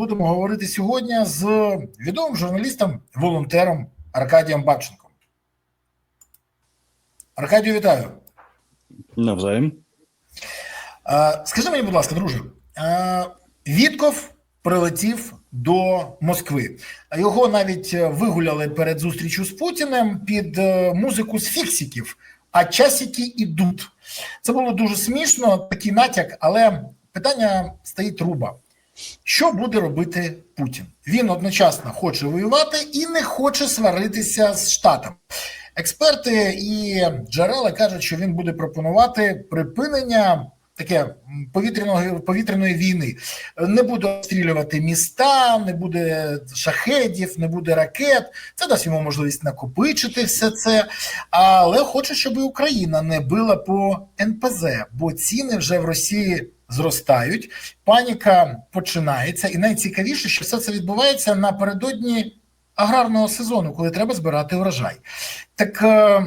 будемо говорити сьогодні з відомим журналістом, волонтером Аркадієм Бабченком. Аркадію, вітаю. Навзаєм. Е, Скажи мені, будь ласка, друже, е, Вітков прилетів до Москви. Його навіть вигуляли перед зустрічю з Путіним під е, музику з фіксиків, а часики ідуть. Це було дуже смішно, такий натяк, але питання стоїть труба. Що буде робити Путін? Він одночасно хоче воювати і не хоче сваритися з Штатом. Експерти і джерела кажуть, що він буде пропонувати припинення таке повітряної повітряної війни. Не буде обстрілювати міста, не буде шахедів, не буде ракет. Це дасть йому можливість накопичити все це. Але хоче, щоб і Україна не била по НПЗ, бо ціни вже в Росії зростають. Паніка починається, і найцікавіше, що все це відбувається напередодні аграрного сезону, коли треба збирати урожай. Так е,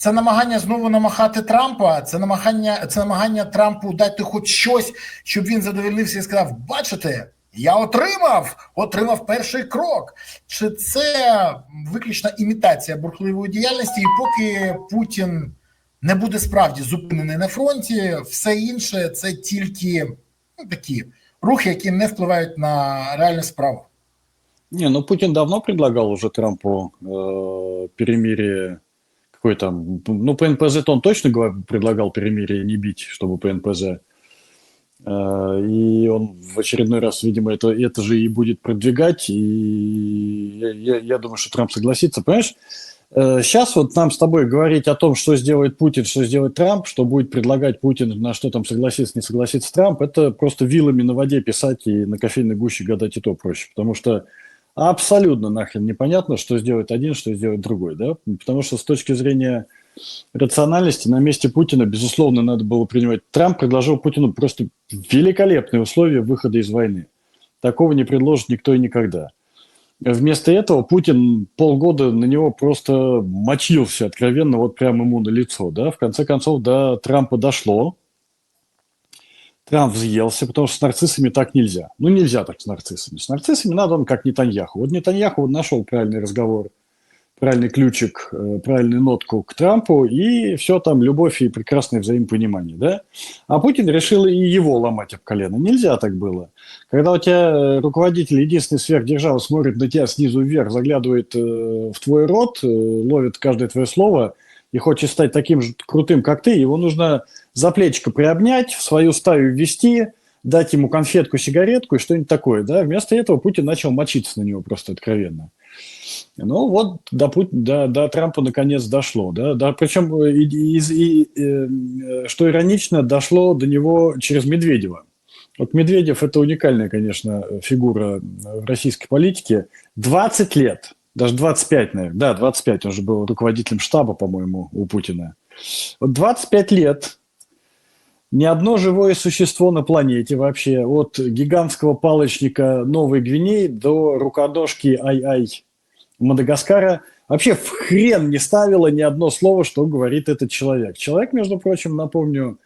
це намагання знову намахати Трампа. Це намагання, це намагання Трампу дати хоч щось, щоб він задовольнився і сказав: Бачите, я отримав, отримав перший крок. Чи це виключна імітація бурхливої діяльності, і поки Путін не буде справді зупинений на фронті, все інше це тільки ну, такі рухи, які не впливають на реальну справу. Не, ну Путин давно предлагал уже Трампу э, перемирие какой там, ну по НПЗ он точно предлагал перемирие не бить, чтобы по НПЗ. Э, и он в очередной раз, видимо, это, это же и будет продвигать, и я, я, я думаю, что Трамп согласится. Понимаешь, э, сейчас вот нам с тобой говорить о том, что сделает Путин, что сделает Трамп, что будет предлагать Путин, на что там согласится, не согласится Трамп, это просто вилами на воде писать и на кофейной гуще гадать и то проще, потому что абсолютно нахрен непонятно, что сделает один, что сделает другой, да, потому что с точки зрения рациональности на месте Путина, безусловно, надо было принимать. Трамп предложил Путину просто великолепные условия выхода из войны. Такого не предложит никто и никогда. Вместо этого Путин полгода на него просто мочился откровенно, вот прямо ему на лицо, да, в конце концов до Трампа дошло, Трамп взъелся, потому что с нарциссами так нельзя. Ну, нельзя так с нарциссами. С нарциссами надо он как Нетаньяху. Вот Нетаньяху нашел правильный разговор, правильный ключик, э, правильную нотку к Трампу, и все там любовь и прекрасное взаимопонимание, да? А Путин решил и его ломать об колено. Нельзя так было. Когда у тебя э, руководитель единственной сверхдержавы смотрит на тебя снизу вверх, заглядывает э, в твой рот, ловит каждое твое слово и хочет стать таким же крутым, как ты, его нужно за плечико приобнять, в свою стаю ввести, дать ему конфетку, сигаретку и что-нибудь такое, да? Вместо этого Путин начал мочиться на него просто откровенно. Ну вот до, Пут- до, до Трампа наконец дошло, да, да причем и, и, э, э, что иронично, дошло до него через Медведева. Вот Медведев это уникальная, конечно, фигура в российской политике. 20 лет, даже 25, наверное, да, 25, он же был руководителем штаба, по-моему, у Путина. Вот 25 лет ни одно живое существо на планете вообще, от гигантского палочника Новой Гвинеи до рукодошки Ай-Ай Мадагаскара, вообще в хрен не ставило ни одно слово, что говорит этот человек. Человек, между прочим, напомню,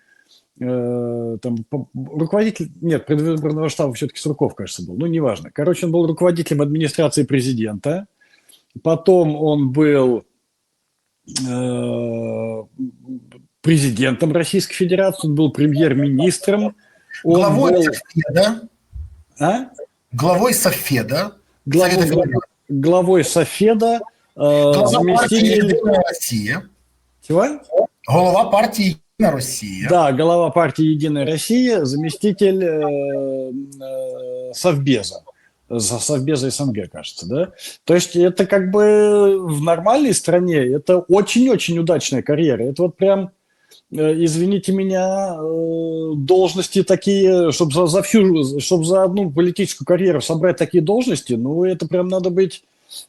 э, там, руководитель, нет, предвыборного штаба все-таки Сурков, кажется, был, ну, неважно. Короче, он был руководителем администрации президента, потом он был э, президентом Российской Федерации, он был премьер-министром, он Главой был- Софеда, а? главой Софеда, главой, Совета Федерации. главой Софеда, э, глава партії заместитель... Єдина Росія, Чего? голова партії Єдина Росія. Да, глава партии «Единая Россия», заместитель э, э, Совбеза. За Совбеза СНГ, кажется, да? То есть это как бы в нормальной стране, это очень-очень удачная карьера. Это вот прям, э, извините меня, э, должности такие, чтобы за, за всю, чтобы за одну политическую карьеру собрать такие должности, ну это прям надо быть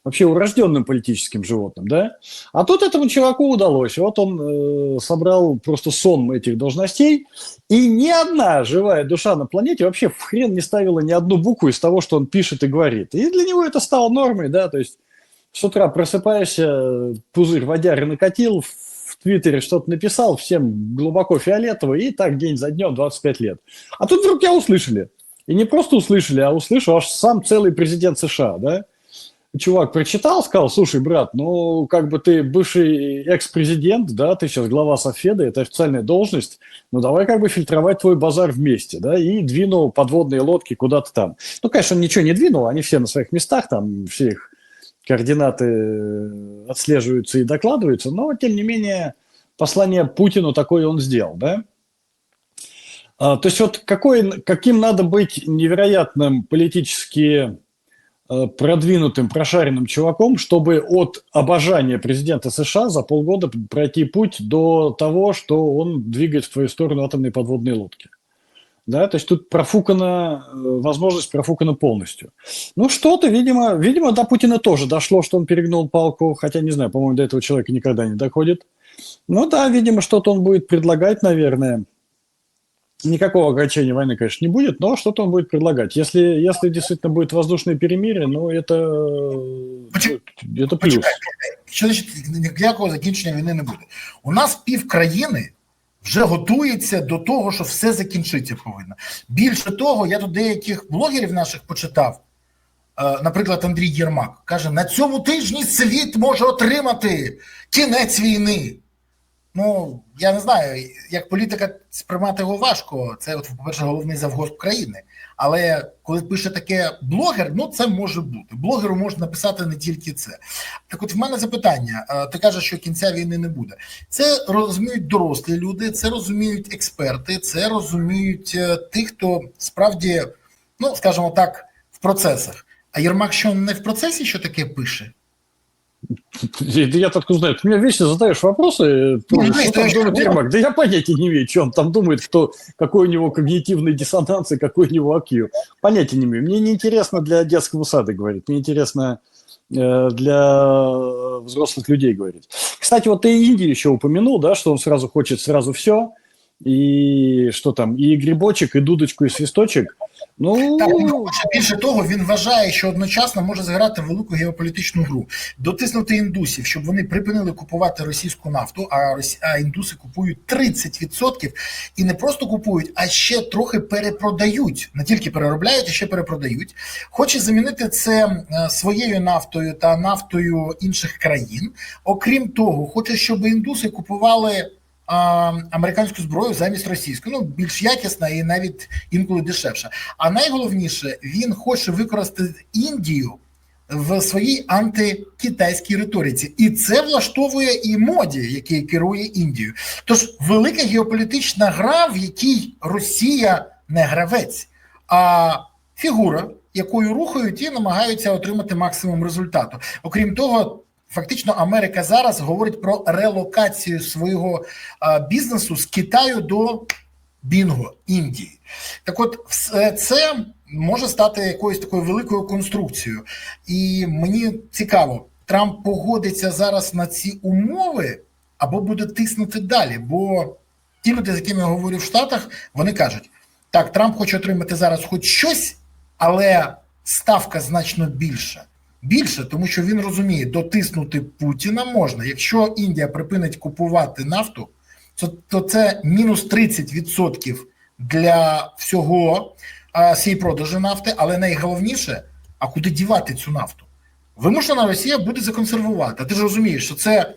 вообще урожденным политическим животным, да? А тут этому чуваку удалось. Вот он э, собрал просто сон этих должностей, и ни одна живая душа на планете вообще в хрен не ставила ни одну букву из того, что он пишет и говорит. И для него это стало нормой, да, то есть с утра просыпаешься, пузырь водяры накатил, в Твиттере что-то написал, всем глубоко фиолетово, и так день за днем 25 лет. А тут вдруг тебя услышали. И не просто услышали, а услышал аж сам целый президент США, да? Чувак прочитал, сказал, слушай, брат, ну, как бы ты бывший экс-президент, да, ты сейчас глава Софеда, это официальная должность, ну, давай как бы фильтровать твой базар вместе, да, и двинул подводные лодки куда-то там. Ну, конечно, он ничего не двинул, они все на своих местах, там все их координаты отслеживаются и докладываются, но, тем не менее, послание Путину такое он сделал, да. А, то есть вот какой, каким надо быть невероятным политически Э, продвинутым, прошаренным чуваком, чтобы от обожания президента США за полгода пройти путь до того, что он двигает в твою сторону атомные подводные лодки. Да, то есть тут профукана, э, возможность профукана полностью. Ну, что-то, видимо, видимо, до Путина тоже дошло, что он перегнул палку, хотя, не знаю, по-моему, до этого человека никогда не доходит. Ну да, видимо, что-то он будет предлагать, наверное. Никакого ограничения войны, конечно, не будет, но что-то он будет предлагать. Если, если действительно будет воздушное перемирие, ну, это, Почему? это плюс. Почекайте, Що значить ніякого закінчення війни не буде? У нас пів країни вже готується до того, що все закінчиться повинно. Більше того, я тут деяких блогерів наших почитав. Е, Наприклад, Андрій Єрмак каже: на цьому тижні світ може отримати кінець війни. Ну, я не знаю, як політика сприймати його важко. Це, от, по-перше, головний завгосп країни. Але коли пише таке блогер, ну це може бути. Блогеру можна написати не тільки це. Так, от в мене запитання: Е, ти кажеш, що кінця війни не буде. Це розуміють дорослі люди, це розуміють експерти, це розуміють е, ті, хто справді, ну скажімо так, в процесах. А Єрмак, що не в процесі, що таке пише? Я, откуда знаю? Ты мне вечно задаешь вопросы, э, Ну, что знаешь, там думает Ермак? Да я понятия не имею, что он там думает, кто, какой у него когнитивный диссонанс и какой у него IQ. Понятия не имею. Мне не интересно для детского сада говорить, мне интересно э, для взрослых людей говорить. Кстати, вот ты Индию еще упомянул, да, что он сразу хочет сразу все, и что там, и грибочек, и дудочку, и свисточек. Ну, Так, більше того, він вважає, що одночасно може зіграти велику геополітичну гру, дотиснути індусів, щоб вони припинили купувати російську нафту. А росі... а індуси купують 30% і не просто купують, а ще трохи перепродають. Не тільки переробляють, а ще перепродають. Хоче замінити це е, своєю нафтою та нафтою інших країн. Окрім того, хоче, щоб індуси купували американську зброю замість російської, ну більш якісна і навіть інколи дешевша. А найголовніше, він хоче використати Індію в своїй антикитайській риториці, і це влаштовує і моді, який керує Індією. Тож велика геополітична гра, в якій Росія не гравець, а фігура, якою рухають і намагаються отримати максимум результату. Окрім того. Фактично, Америка зараз говорить про релокацію свого бізнесу з Китаю до Бінго Індії. Так, от, все це може стати якоюсь такою великою конструкцією. І мені цікаво, Трамп погодиться зараз на ці умови або буде тиснути далі. Бо ті люди, з якими я говорю в Штатах, вони кажуть: так, Трамп хоче отримати зараз хоч щось, але ставка значно більша. Більше, тому що він розуміє, дотиснути Путіна можна. Якщо Індія припинить купувати нафту, то, то це мінус 30% для всього а, цієї продажу нафти, але найголовніше, а куди дівати цю нафту? Вимушена Росія буде законсервувати. А ти ж розумієш, що це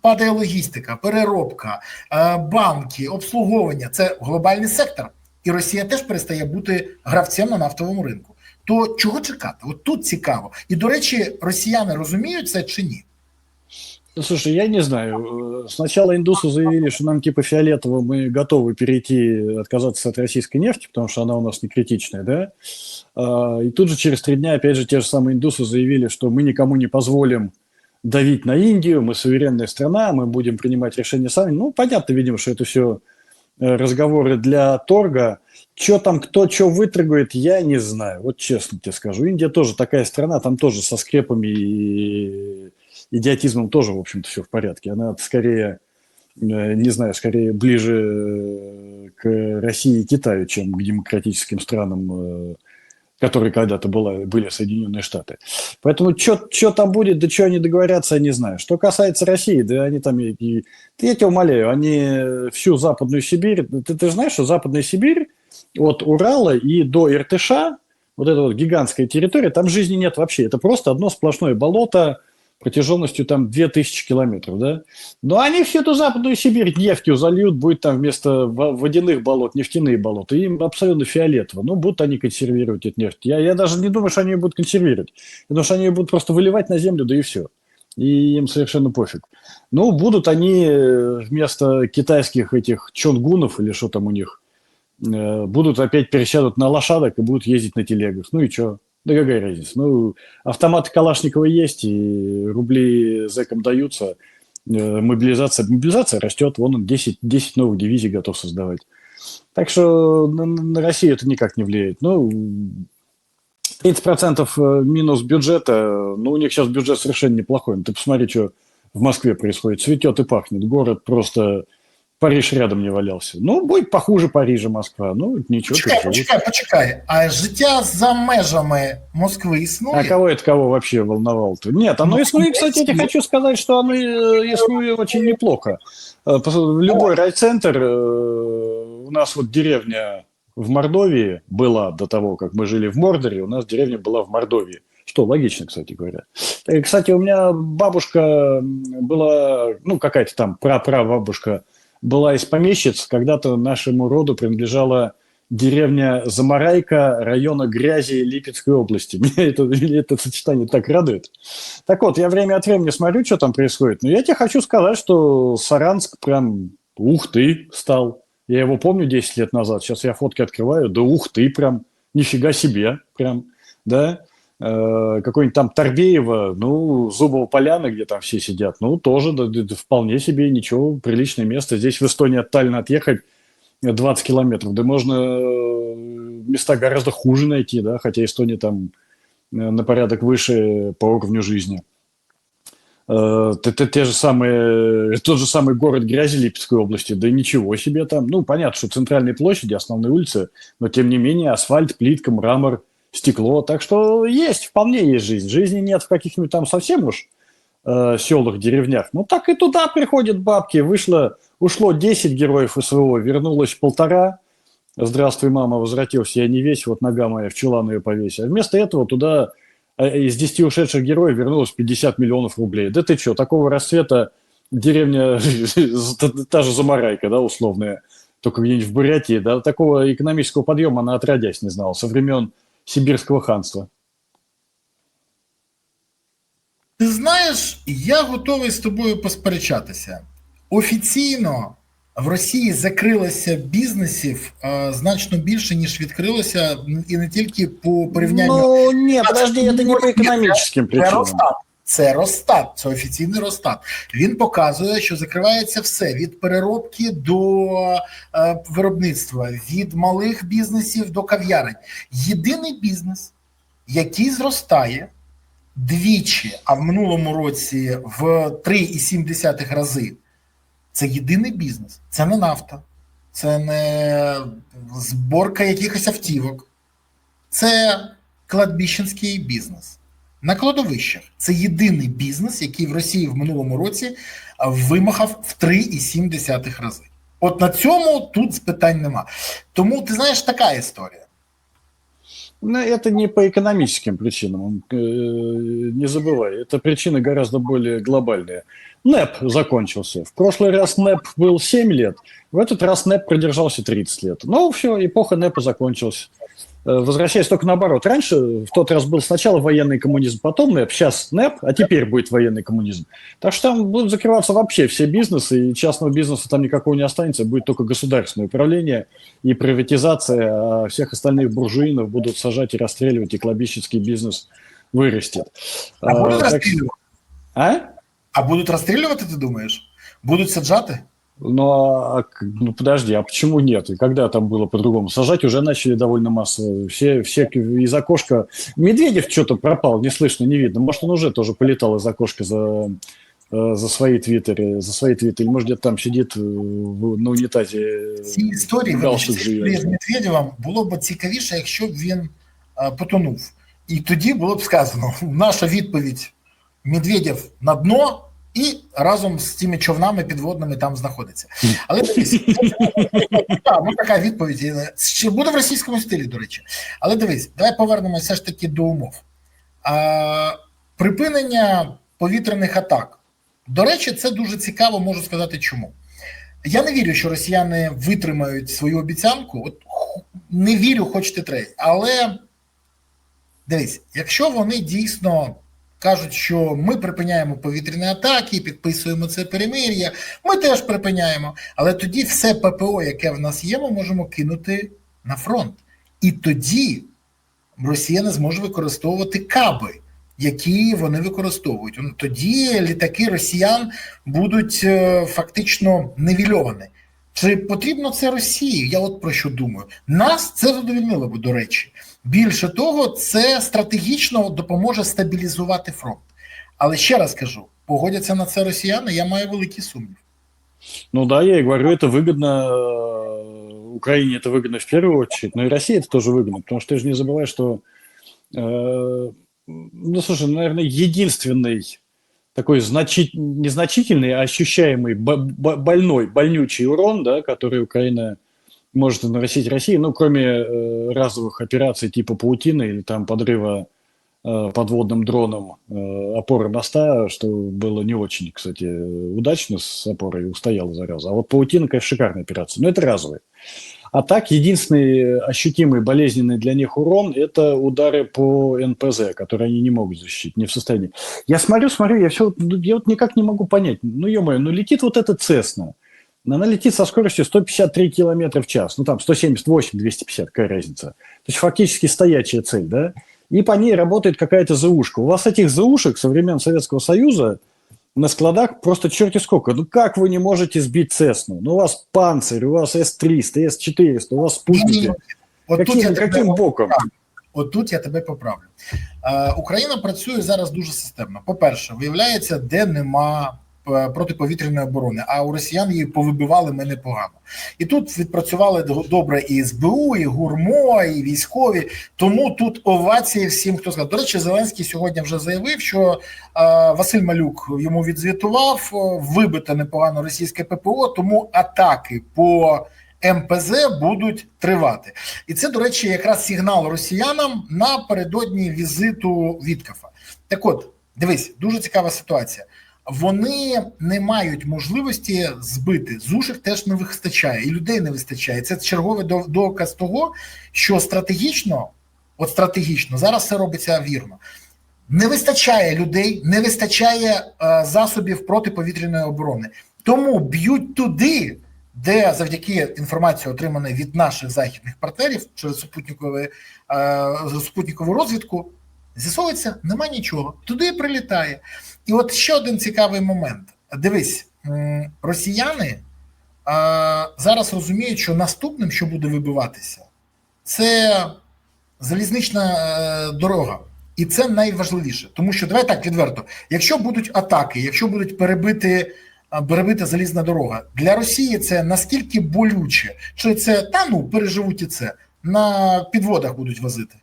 падає логістика, переробка, е, банки, обслуговування це глобальний сектор. І Росія теж перестає бути гравцем на нафтовому ринку. То чого чекати? От тут цікаво. І до речі, росіяни розуміють це чи ні? Ну, слушай, я не знаю. Э, Сначала индусы заявили, что нам типа фиолетово, мы готовы перейти, отказаться от российской нефти, потому что она у нас не критичная, да? А, И тут же через три дня, опять же, те же самые индусы заявили, что мы никому не позволим давить на Индию, мы суверенная страна, мы будем принимать решения сами. Ну, понятно, видимо, что это все разговоры для торга. Что там, кто что вытрагивает, я не знаю. Вот честно тебе скажу. Индия тоже такая страна, там тоже со скрепами и идиотизмом тоже, в общем-то, все в порядке. Она скорее, э, не знаю, скорее ближе э, к России и Китаю, чем к демократическим странам которые когда-то была, были Соединенные Штаты. Поэтому что там будет, да что они договорятся, я не знаю. Что касается России, да они там, и, и, я тебя умоляю, они всю Западную Сибирь, ты, ты знаешь, что Западная Сибирь от Урала и до Иртыша, вот эта вот гигантская территория, там жизни нет вообще. Это просто одно сплошное болото, протяженностью там 2000 километров, да. Но они всю эту Западную Сибирь нефтью зальют, будет там вместо водяных болот нефтяные болота. Им абсолютно фиолетово. Ну, будут они консервировать эту нефть. Я, я даже не думаю, что они ее будут консервировать. Потому что они ее будут просто выливать на землю, да и все. И им совершенно пофиг. Ну, будут они э, вместо китайских этих чонгунов или что там у них, э, будут опять пересядут на лошадок и будут ездить на телегах. Ну и что? Да какая разница? Ну, автоматы Калашникова есть, и рубли зэкам даются. Э, мобилизация, мобилизация растет, вон он 10, 10 новых дивизий готов создавать. Так что на, на Россию это никак не влияет. Ну, 30% э, минус бюджета, ну, у них сейчас бюджет совершенно неплохой. Ну, ты посмотри, что в Москве происходит. Цветет и пахнет. Город просто Париж рядом не валялся. Ну, будет похуже Парижа, Москва. Ну, нічого. Почекай, почекай, почекай. А життя за межами Москвы існує? А кого это кого вообще волновало-то? Нет, оно ну, існує, кстати, я тебе хочу сказать, что оно існує э, очень неплохо. Э, любой райцентр, э, у нас вот деревня в Мордовии была до того, как мы жили в Мордоре, у нас деревня была в Мордовии. Что логично, кстати говоря. И, кстати, у меня бабушка была, ну, какая-то там прапрабабушка, была из помещиц, когда-то нашему роду принадлежала деревня Замарайка района Грязи Липецкой области. Меня это, это сочетание так радует. Так вот, я время от времени смотрю, что там происходит. Но я тебе хочу сказать, что Саранск прям ух ты стал. Я его помню 10 лет назад. Сейчас я фотки открываю. Да ух ты прям. Нифига себе прям. Да. Э, какой-нибудь там Торбеева, ну, Зубова поляна, где там все сидят, ну, тоже да, да, вполне себе ничего, приличное место. Здесь в Эстонии от Таллина отъехать 20 километров, да можно э, места гораздо хуже найти, да, хотя Эстония там э, на порядок выше по уровню жизни. Те, те, те же самые, тот же самый город Грязи Липецкой области, да ничего себе там. Ну, понятно, что центральные площади, основные улицы, но тем не менее асфальт, плитка, мрамор – стекло. Так что есть, вполне есть жизнь. Жизни нет в каких-нибудь там совсем уж э, селах, деревнях. Ну так и туда приходят бабки. Вышло, ушло 10 героев СВО, вернулось полтора. Здравствуй, мама, возвратился. Я не весь, вот нога моя в чулан ее повесил. А вместо этого туда э, из 10 ушедших героев вернулось 50 миллионов рублей. Да ты что, такого расцвета деревня, та же Замарайка, да, условная, только где-нибудь в Бурятии, да, такого экономического подъема она отродясь не знала. Со времен Сибірського ханства. Ти знаєш, я готовий з тобою посперечатися. Офіційно в Росії закрилося бізнесів е, значно більше, ніж відкрилося, і не тільки по порівнянню. Ну, ні, подожди, це не по економічним причинам. Це Росстат, це офіційний Росстат. Він показує, що закривається все від переробки до е, виробництва, від малих бізнесів до кав'ярень. Єдиний бізнес, який зростає двічі, а в минулому році в 3,7 рази. Це єдиний бізнес, це не нафта, це не зборка якихось автівок, це кладбіщенський бізнес на кладовищах. Це єдиний бізнес, який в Росії в минулому році вимахав в 3,7 рази. От на цьому тут питань нема. Тому ти знаєш, така історія. Ну, это не по экономическим причинам, э, не забывай. Это причины гораздо более глобальные. НЭП закончился. В прошлый раз НЭП был 7 лет, в этот раз НЭП продержался 30 лет. Ну, все, эпоха НЭПа закончилась. Э, возвращаясь только наоборот. Раньше в тот раз был сначала военный коммунизм, потом НЭП, сейчас НЭП, а теперь будет военный коммунизм. Так что там будут закрываться вообще все бизнесы, и частного бизнеса там никакого не останется, будет только государственное управление и приватизация, а всех остальных буржуинов будут сажать и расстреливать, и клобищенский бизнес вырастет. А, а будут расстреливать? А? А будут расстреливать, ты думаешь? Будут саджаты? Ну, а, ну, подожди, а почему нет? И когда там было по-другому? Сажать уже начали довольно массово. Все, все из окошка... Медведев что-то пропал, не слышно, не видно. Может, он уже тоже полетал из окошка за, э, за свои твиттеры, за свои твиттери. Может, где-то там сидит э, на унітазі. Ці історії з Медведєвим було б цікавіше, якщо б він е, потонув. І тоді було б сказано: наша відповідь Медведєв на дно. І разом з тими човнами підводними там знаходиться. Але дивись, ну така відповідь ще буде в російському стилі, до речі. Але дивись, давай повернемося все ж таки до умов. А, Припинення повітряних атак. До речі, це дуже цікаво, можу сказати чому. Я не вірю, що росіяни витримають свою обіцянку. От не вірю, хочете третє. Але дивись, якщо вони дійсно кажуть, що ми припиняємо повітряні атаки, підписуємо це перемир'я, ми теж припиняємо. Але тоді все ППО, яке в нас є, ми можемо кинути на фронт. І тоді Росія не зможе використовувати каби. Які вони використовують, тоді літаки росіян будуть е, фактично невільовані. Чи потрібно це Росії? Я от про що думаю. Нас це задовільнило б, до речі. Більше того, це стратегічно допоможе стабілізувати фронт. Але ще раз кажу: погодяться на це росіяни, я маю великий сумнів. Ну да, я и говорю, это выгодно э, Украине, это выгодно в первую очередь, но и России это тоже выгодно, потому что ты же не забывай, что, э, ну слушай, наверное, единственный такой значит, незначительный, а ощущаемый больной, больнючий урон, да, который Украина может наносить России, ну, кроме э, разовых операций типа паутины или там подрыва э, подводным дроном э, опоры моста, что было не очень, кстати, удачно с опорой, устояла зараза. А вот паутина, конечно, шикарная операция, но это разовые. А так, единственный ощутимый болезненный для них урон – это удары по НПЗ, которые они не могут защитить, не в состоянии. Я смотрю, смотрю, я все, я вот никак не могу понять. Ну, ё-моё, ну летит вот эта Цесна. Она летит со скоростью 153 км в час. Ну, там 178, 250, какая разница. То есть фактически стоячая цель, да? И по ней работает какая-то ЗУшка. У вас этих ЗУшек со времен Советского Союза на складах просто черти сколько. Ну как вы не можете сбить Цесну? Ну у вас Панцирь, у вас С-300, С-400, у вас спутники. От каким, тут я каким тебе боком? От тут я тебе поправлю. Е, Україна працює зараз дуже системно. По-перше, виявляється, де нема протиповітряної оборони, а у росіян її повибивали ми непогано. І тут відпрацювали до- добре і СБУ, і ГУРМО, і військові. Тому тут овації всім, хто сказав. До речі, Зеленський сьогодні вже заявив, що е, Василь Малюк йому відзвітував, е, вибите непогано російське ППО, тому атаки по МПЗ будуть тривати. І це, до речі, якраз сигнал росіянам напередодні візиту Віткафа. Так от, дивись, дуже цікава ситуація. Вони не мають можливості збити. Зушек теж не вистачає, і людей не вистачає. Це черговий доказ того, що стратегічно, от стратегічно, зараз все робиться вірно. Не вистачає людей, не вистачає е, засобів протиповітряної оборони. Тому б'ють туди, де завдяки інформації, отриманої від наших західних партнерів через супутникові, е, супутникову розвідку, з'ясовується, нема нічого. Туди прилітає. І от ще один цікавий момент. Дивись, росіяни е, зараз розуміють, що наступним, що буде вибиватися, це залізнична е, дорога. І це найважливіше, тому що давай так відверто: якщо будуть атаки, якщо будуть перебити, а, перебита залізна дорога для Росії, це наскільки болюче, що це та ну переживуть і це на підводах будуть возити.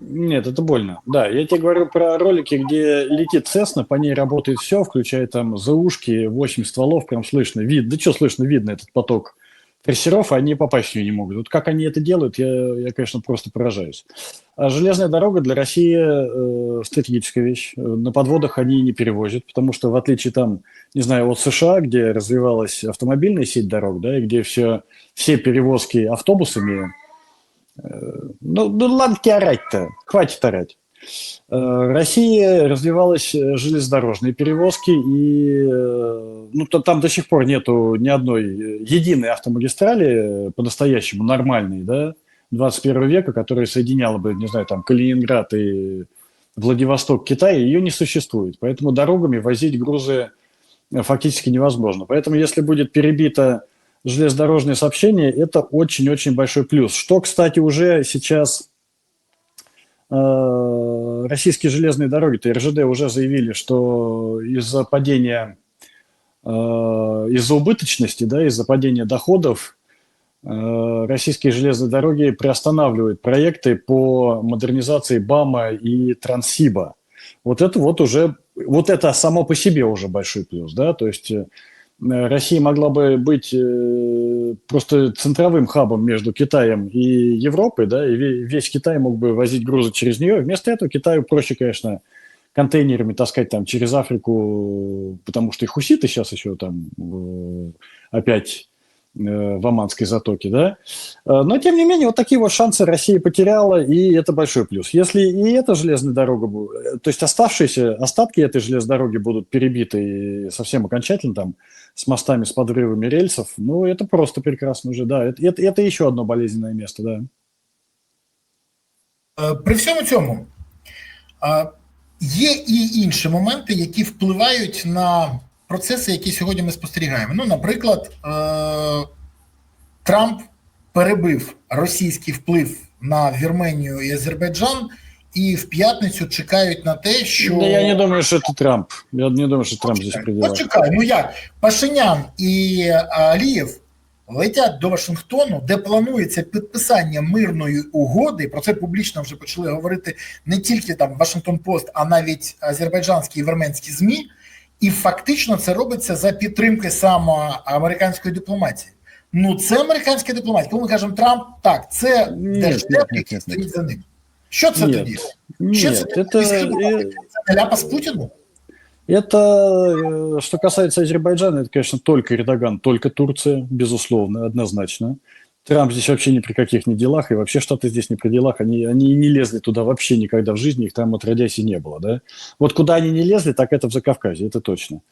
Нет, это больно. Да, я тебе говорю про ролики, где летит Цесна, по ней работает все, включая там заушки, 8 стволов, прям слышно, вид, да что слышно, видно этот поток трассеров, а они попасть в нее не могут. Вот как они это делают, я, я конечно, просто поражаюсь. А железная дорога для России э, стратегическая вещь. Э, На подводах они не перевозят, потому что в отличие там, не знаю, от США, где развивалась автомобильная сеть дорог, да, и где все, все перевозки автобусами, ну, ну ладно орать-то, хватит орать. Э, Россия развивалась э, железнодорожные перевозки, и э, ну, то, там до сих пор нету ни одной единой автомагистрали по-настоящему нормальной, да, 21 века, которая соединяла бы, не знаю, там Калининград и Владивосток, Китай, ее не существует. Поэтому дорогами возить грузы фактически невозможно. Поэтому если будет перебито железнодорожное сообщение, это очень-очень большой плюс. Что, кстати, уже сейчас э, российские железные дороги, РЖД уже заявили, что из-за падения, э, из-за убыточности, да, из-за падения доходов э, российские железные дороги приостанавливают проекты по модернизации БАМа и Транссиба. Вот это вот уже, вот это само по себе уже большой плюс, да, то есть Россия могла бы быть э, просто центровым хабом между Китаем и Европой, да, и ве- весь Китай мог бы возить грузы через нее. Вместо этого Китаю проще, конечно, контейнерами таскать там через Африку, потому что и хуситы сейчас еще там э, опять в Оманской затоке, да. Э, Но, тем не менее, вот такие вот шансы Россия потеряла, и это большой плюс. Если и эта железная дорога, бу- э, то есть оставшиеся остатки этой железной дороги будут перебиты и совсем окончательно там с мостами, с подрывами рельсов, ну, это просто прекрасно уже, да. Это, это, это еще одно болезненное место, да. Е, При всьому цьому е, є і інші моменти, які впливають на процеси, які сьогодні ми спостерігаємо. Ну, наприклад, е, Трамп перебив російський вплив на Вірменію і Азербайджан, і в п'ятницю чекають на те, що Да я не думаю, что это Трамп. Я не думаю, что Трамп здесь Почекай. Почекай, ну як? Пашинян і Алієв летять до Вашингтону, де планується підписання мирної угоди. Про це публічно вже почали говорити не тільки там Вашингтон Пост, а навіть азербайджанські і вірменські ЗМІ. І фактично це робиться за підтримки саме американської дипломатії. Ну, це американська дипломатія. Коли ми кажемо Трамп, так, це Ні, держдеп, ні, ні, який ні, ні. стоїть за ним. Що це Ні. тоді? Що це Нет, тоді? это, Скажи, будь ласка, э, Це не ляпас Путіну? это, э, что касается Азербайджана, это, конечно, только Эрдоган, только Турция, безусловно, однозначно. Трамп здесь вообще ни при каких ни делах, и вообще Штаты здесь ни при делах, они, они не лезли туда вообще никогда в жизни, их там отродясь и не было, да. Вот куда они не лезли, так это в Закавказье, это точно.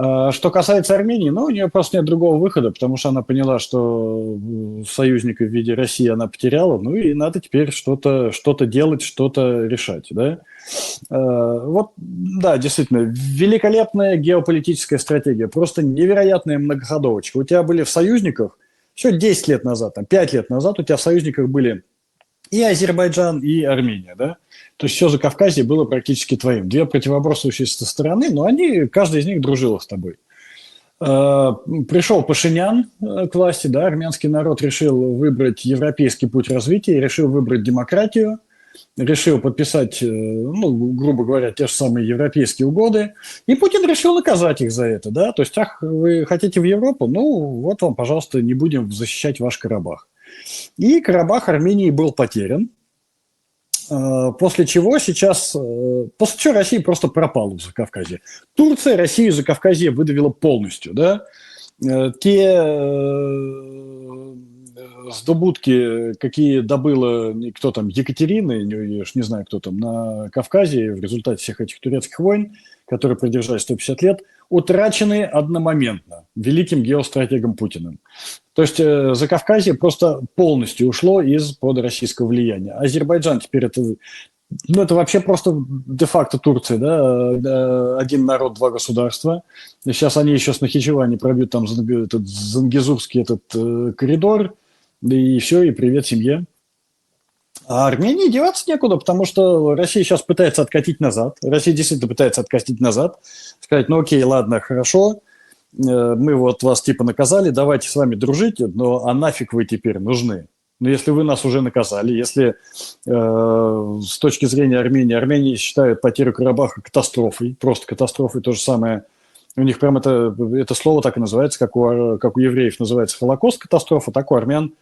А Что касается Армении, ну, у нее просто нет другого выхода, потому что она поняла, что союзника в виде России она потеряла, ну и надо теперь что-то что делать, что-то решать, да. Э, Вот, да, действительно, великолепная геополитическая стратегия, просто невероятная многоходовочка. У тебя были в союзниках еще 10 лет назад, там, 5 лет назад у тебя в союзниках были и Азербайджан, и Армения, да? То есть все Закавказье было практически твоим. Две противоборствующиеся стороны, но они, каждая из них дружила с тобой. Э, Пришел Пашинян э, к власти, да, армянский народ решил выбрать европейский путь развития, решил выбрать демократию, решил подписать, э, ну, грубо говоря, те же самые европейские угоды, и Путин решил наказать их за это, да, то есть, ах, вы хотите в Европу, ну, вот вам, пожалуйста, не будем защищать ваш Карабах. И Карабах Армении был потерян, Э, после чего сейчас, э, после чего Россия просто пропала в Закавказье. Турция Россию из Закавказья выдавила полностью, да, те здобутки, какие добыла кто там, Екатерина, я уж не знаю, кто там, на Кавказе в результате всех этих турецких войн, которые продержались 150 лет, утрачены одномоментно великим геостратегом Путиным. То есть э, Закавказье просто полностью ушло из-под российского влияния. Азербайджан теперь это, ну, это вообще просто де-факто Турция, да, э, один народ, два государства. Сейчас они еще с Нахичевани пробьют там этот Зангезурский этот э, коридор, и все, и привет семье. А Армении деваться некуда, потому что Россия сейчас пытается откатить назад. Россия действительно пытается откатить назад. Сказать, ну окей, ладно, хорошо, э, мы вот вас типа наказали, давайте с вами дружить, но а нафиг вы теперь нужны? Ну, если вы нас уже наказали, если э, с точки зрения Армении, Армении считают потерю Карабаха катастрофой, просто катастрофой, то же самое, у них прям это, это слово так и называется, как у, как у евреев называется Холокост катастрофа, так у армян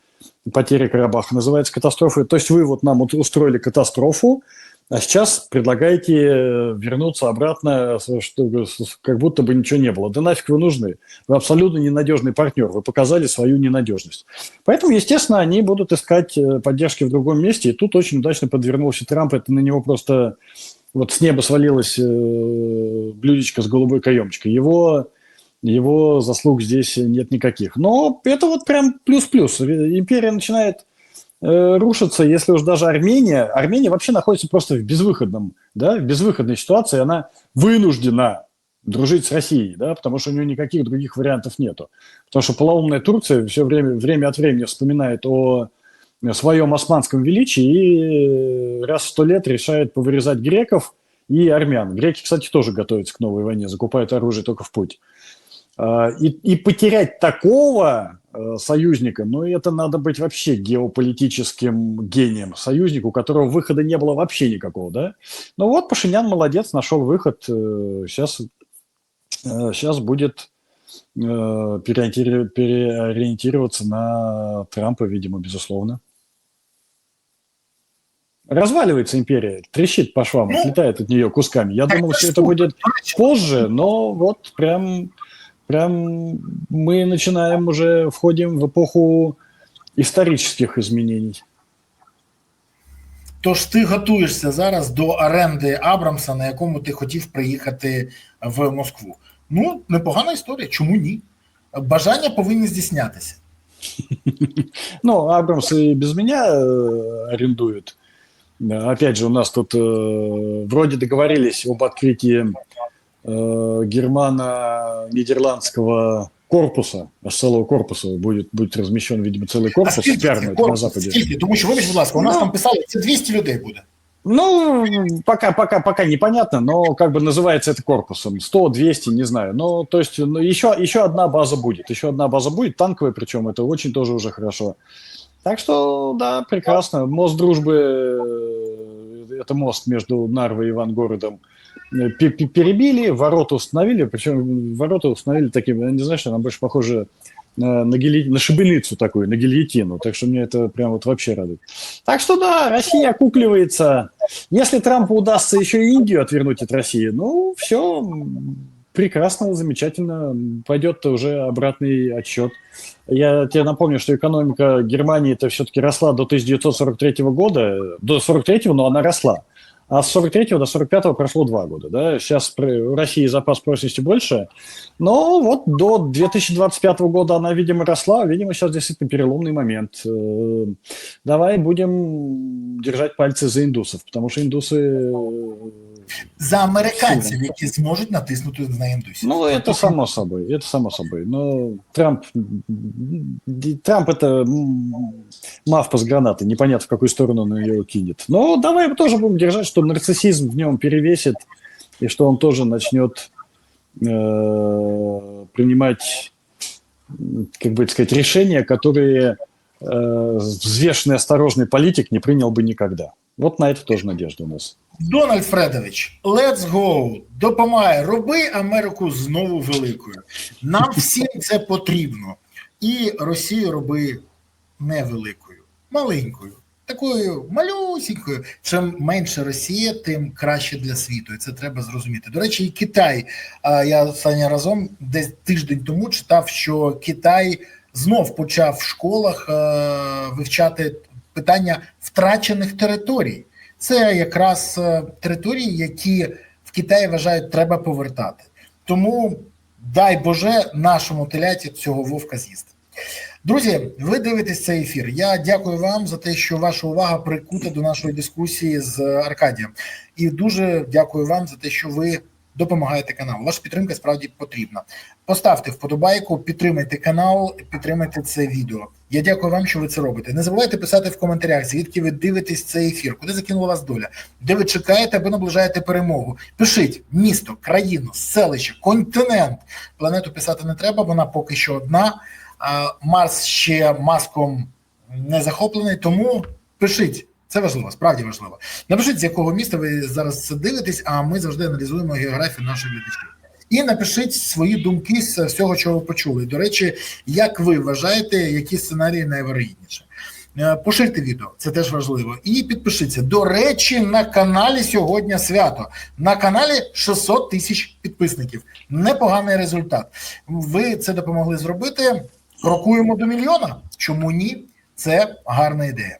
потеря Карабаха называется катастрофой. То есть вы вот нам устроили катастрофу, а сейчас предлагаете э, вернуться обратно, что, как будто бы ничего не было. Да нафиг вы нужны? Вы абсолютно ненадежный партнер, вы показали свою ненадежность. Поэтому, естественно, они будут искать э, поддержки в другом месте. И тут очень удачно подвернулся Трамп. Это на него просто вот с неба свалилось э, блюдечко с голубой каемочкой. Его, его заслуг здесь нет никаких. Но это вот прям плюс-плюс. Империя начинает э, рушиться, если уж даже Армения... Армения вообще находится просто в безвыходном, да, в безвыходной ситуации. Она вынуждена дружить с Россией, да, потому что у нее никаких других вариантов нету. Потому что полоумная Турция все время, время от времени вспоминает о своем османском величии и раз в сто лет решает повырезать греков и армян. Греки, кстати, тоже готовятся к новой войне, закупают оружие только в путь. А, И, и потерять такого э, союзника, ну, это надо быть вообще геополитическим гением. Союзник, у которого выхода не было вообще никакого, да? Ну вот, Пашинян молодец, нашел выход. Сейчас, сейчас будет э, переориентир- переориентироваться на Трампа, видимо, безусловно. Разваливается империя, трещит по швам, Ну, отлетает от нее кусками. Я думал, что это будет позже, но вот прям, прям мы начинаем уже, входим в эпоху исторических изменений. Тож ти готуєшся зараз до оренди Абрамса, на якому ти хотів приїхати в Москву. Ну, непогана історія. Чому ні? Бажання повинні здійснятися. Ну, Абрамс и без меня э, арендует. Да, Опять же, у нас тут э, вроде договорились об открытии э, германо-нидерландского корпуса, аж целого корпуса будет, будет размещен, видимо, целый А корпус скільки пиарный це на корпус? Западе. Скільки? Тому що, вибач, будь ласка, у нас Ну. там писали, це 200 людей буде. Ну, пока, пока, пока непонятно, но как бы называется это корпусом. 100, 200, не знаю. Ну, то есть, ну, еще, еще одна база будет. Еще одна база будет, танковая, причем это очень тоже уже хорошо. Так что, да, прекрасно. Мост дружбы, э, это мост между Нарвой и Ивангородом, пе- перебили, ворота установили, причем ворота установили таким, я не знаю, что она больше похожа на, на, гильи- на шибеницу такую, на гильотину. Так что мне это прям вот вообще радует. Так что да, Россия окукливается. Если Трампу удастся еще и Индию отвернуть от России, ну, все прекрасно, замечательно. Пойдет уже обратный отсчет. Я тебе напомню, что экономика Германии это все-таки росла до 1943 года, до 43 но она росла. А с 43 до 45 прошло два года. Да? Сейчас у России запас прочности больше. Но вот до 2025 года она, видимо, росла. Видимо, сейчас действительно переломный момент. Э, Давай будем держать пальцы за индусов, потому что индусы э, За американців, які зможуть натиснути на індусів. Ну, это само собой, это само собой. Но Трамп, м, Трамп это м, мавпа с гранатой, непонятно, в какую сторону он ее кинет. Но давай тоже будем держать, что нарциссизм в нем перевесит, и что он тоже начнет э, принимать, м, как бы сказать, решения, которые э, взвешенный, осторожный политик не принял бы никогда. Вот на это тоже надежда у нас. Дональд Фредович, let's go, допомагай, роби Америку знову великою. Нам всім це потрібно. І Росію роби невеликою, маленькою, такою малюсінькою. Чим менше Росія, тим краще для світу. І це треба зрозуміти. До речі, і Китай. Я останнім разом десь тиждень тому читав, що Китай знов почав в школах е, вивчати питання втрачених територій. Це якраз е, території, які в Китаї вважають, треба повертати. Тому дай Боже нашому теляті цього вовка з'їсти. Друзі, ви дивитесь цей ефір. Я дякую вам за те, що ваша увага прикута до нашої дискусії з Аркадієм. І дуже дякую вам за те, що ви допомагаєте каналу. Ваша підтримка справді потрібна. Поставте вподобайку, підтримайте канал, підтримайте це відео. Я дякую вам, що ви це робите. Не забувайте писати в коментарях, звідки ви дивитесь цей ефір, куди закинула вас доля, де ви чекаєте або наближаєте перемогу. Пишіть місто, країну, селище, континент. Планету писати не треба, вона поки що одна. А Марс ще маском не захоплений, тому пишіть. Це важливо, справді важливо. Напишіть, з якого міста ви зараз це дивитесь, а ми завжди аналізуємо географію наших глядачів. І напишіть свої думки з всього, чого ви почули. До речі, як ви вважаєте, які сценарії найвирогідніші? Е, Поширте відео, це теж важливо. І підпишіться. До речі, на каналі сьогодні свято. На каналі 600 тисяч підписників. Непоганий результат. Ви це допомогли зробити. Крокуємо до мільйона. Чому ні? Це гарна ідея.